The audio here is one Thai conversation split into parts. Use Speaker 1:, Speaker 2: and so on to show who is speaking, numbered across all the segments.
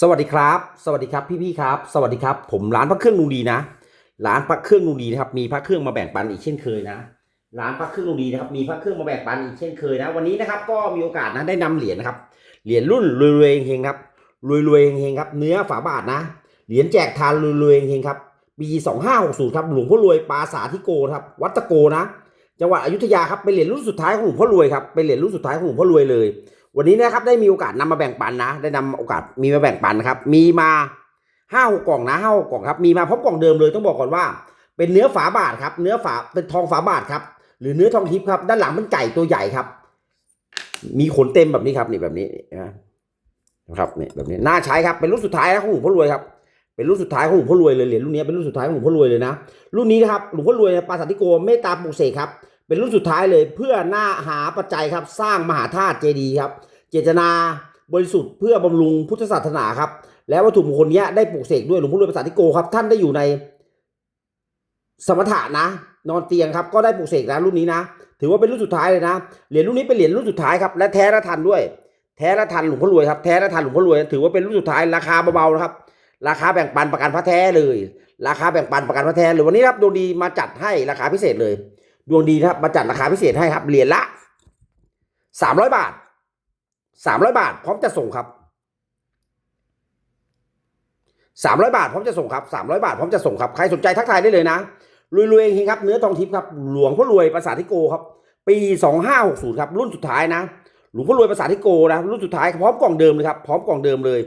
Speaker 1: สวัสดีครับ สวัสดีครับพี่ๆครับ สวัสดีครับ ผมร้านพระเครื่องลุงดีนะ ร้านพระเครื่องลุงดีนะครับ มีพระเครื่องมาแบ่งปันอีกเช่นเคยนะ ร้านพระเครื่องลุงดีนะครับ มีพระเครื่องมาแบ่งปันอีกเช่นเคยนะ วันนี้นะครับก็มีโอกาสนะได้นำเหรียญนะครับ เหรียญรุ่นรวยๆเฮงครับ รวยๆเฮงครับ เนื้อฝาบาทนะ เหรียญแจกทานรวยๆเฮงครับ ปี2560ครับ หลวงพ่อรวยปาสาทิโกครับ วัตโกนะ จังหวัดอยุธยาครับ เป็นเหรียญรุ่นสุดท้ายของหลวงพ่อรวยครับ เป็นเหรียญรุ่นสุดท้ายของหลวงพ่อรวยเลย วันนี้นะครับได้มีโอกาสนำมาแบ่งปันนะ ได้นำโอกาสมีมาแบ่งปันนะครับ มีมาห้าหกกล่องนะห้าหกกล่องครับ มีมาพร้อมกล่องเดิมเลยต้องบอกก่อนว่า เป็นเนื้อฝาบาทครับ เนื้อฝาเป็นทองฝาบาทครับ หรือเนื้อทองทิพย์ครับ ด้านหลังเป็นไก่ตัวใหญ่ครับ มีขนเต็มแบบนี้ครับนี่แบบนี้นะครับนี่แบบนี้น่าใช้ครับเป็นรุ่นสุดท้ายนะของหลวงพ่อรวยครับเป็นรุ่นสุดท้ายของหลวงพ่อรวยเลยเหรียญรุ่นนี้เป็นรุ่นสุดท้ายของหลวงพ่อรวยเลยนะรุ่นนี้นะครับหลวงพ่อรวยปราสาททิโกเมตตาปุเสกครับ เป็นรุ่นสุดท้ายเลยเพื่อหน้าหาปัจจัยครับ สร้างมหาธาตุเจดีย์ครับ เจตนาบริสุทธิ์เพื่อบำรุงพุทธศาสนาครับ และวัตถุมงคลเนี้ยได้ปลูกเสกด้วยหลวงพ่อรวยประสาททิโกครับ ท่านได้อยู่ในสมถะนะ นอนเตียงครับ ก็ได้ปลูกเสกนะรุ่นนี้นะ ถือว่าเป็นรุ่นสุดท้ายเลยนะ เหรียญรุ่นนี้เป็นเหรียญรุ่นสุดท้ายครับ และแท้และทันด้วย แท้และทันหลวงพ่อรวยครับ แท้และทันหลวงพ่อรวย ถือว่าเป็นรุ่นสุดท้าย ราคาเบาๆนะครับ ราคาแบ่งปันประกันพระแท้เลย ราคาแบ่งปันประกันพระแท้เลยวันนี้ครับดวงดีมาจัดให้ราคาพิเศษเลย ดวงดีนะครับมาจัดราคาพิเศษให้ครับเหรียญละสามร้อยบาทสามร้อยบาท พร้อมจะส่งครับสามร้อยบาทพร้อมจะส่งครับสามร้อยบาทพร้อมจะส่งครับใครสนใจทักทายได้เลยนะรวยๆเองครับเนื้อทองทิพย์ครับหลวงพ่อรวยภาษาทิโกครับ ปีสองห้าหกศูนย์ครับรุ่นสุดท้ายนะหลวงพ่อรวยภาษาทิโกนะรุ่นสุดท้ายพร้อมกล่องเดิมเลยครับพร้อมกล่องเดิมเลย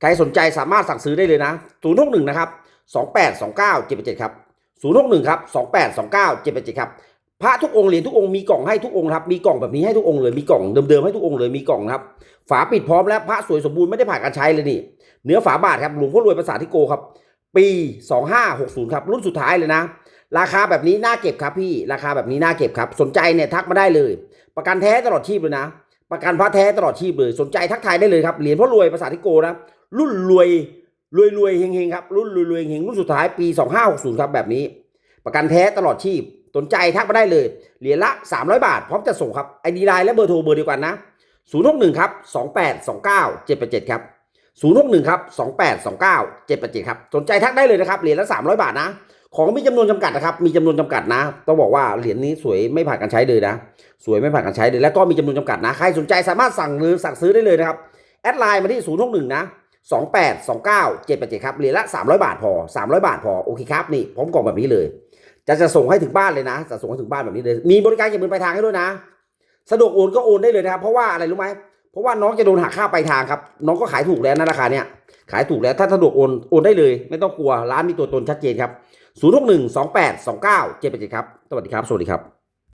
Speaker 1: ใครสนใจสามารถสั่งซื้อได้เลยนะศูนย์หกหนึ่งนะครับสองแปดสองเก้าเจ็ดแปดเจ็ดครับศูนย์หกหนึ่งครับสองแปดสองเก้าเจ็ดแปดเจ็ดครับ พระทุกองค์เหรียญทุกองค์มีกล่องให้ทุกองค์ครับมีกล่องแบบนี้ให้ทุกองค์เลยมีกล่องเดิมๆให้ทุกองค์เลยมีกล่องนะครับ ฝาปิดพร้อมแล้วพระสวยสมบูรณ์ไม่ได้ผ่านการใช้เลยนี่เนื้อฝาบาทครับหลวงพ่อรวยภาษาทิโกครับ ปี 2560ครับรุ่นสุดท้ายเลยนะ ราคาแบบนี้น่าเก็บครับพี่ราคาแบบนี้น่าเก็บครับ สนใจเนี่ยทักมาได้เลย ประกันแท้ตลอดชีพเลยนะ ประกันพระแท้ตลอดชีพเลย สนใจทักทายได้เลยครับเหรียญพ่อรวยภาษาทิโกนะรุ่นรวยรวยรวยเฮงเฮงครับรุ่นรวยรวยเฮงรุ่นสุดท้ายปี 2560ครับแบบนี้ ประกันแท้ตลอดชีพ สนใจทักมาได้เลย เหรียญละ 300 บาท พร้อมจะส่งครับไอดีไลน์และเบอร์โทรเบอร์เดียวกันนะ 061 ครับ 2829 787 ครับ 061 ครับ 2829 787 ครับ สนใจทักได้เลยนะครับ เหรียญละ 300 บาทนะ ของมีจำนวนจำกัดนะครับ มีจำนวนจำกัดนะ ต้องบอกว่าเหรียญนี้สวยไม่ผ่านการใช้เลยนะ สวยไม่ผ่านการใช้เลย แล้วก็มีจำนวนจำกัดนะ ใครสนใจสามารถสั่งหรือสั่งซื้อได้เลยนะครับ แอดไลน์มาที่ 061 นะ2829 787 ครับ เหรียญละ 300 บาทพอ 300 บาทพอ โอเคครับ นี่พร้อมกล่องแบบนี้เลย จะจะส่งให้ถึงบ้านเลยนะจะส่งให้ถึงบ้านแบบนี้เลย มีบริการเก็บเงินปลายทางให้ด้วยนะ สะดวกโอนก็โอนได้เลยนะครับ เพราะว่าอะไรรู้ไหมเพราะว่าน้องจะโดนหักค่าปลายทางครับ น้องก็ขายถูกแล้วนะราคาเนี้ย ขายถูกแล้ว ถ้าสะดวกโอน โอนได้เลย ไม่ต้องกลัว ร้านมีตัวตนชัดเจนครับ 0 6 1 2 8 2 9 7 8 7ครับ สวัสดีครับ สวัสดีครับ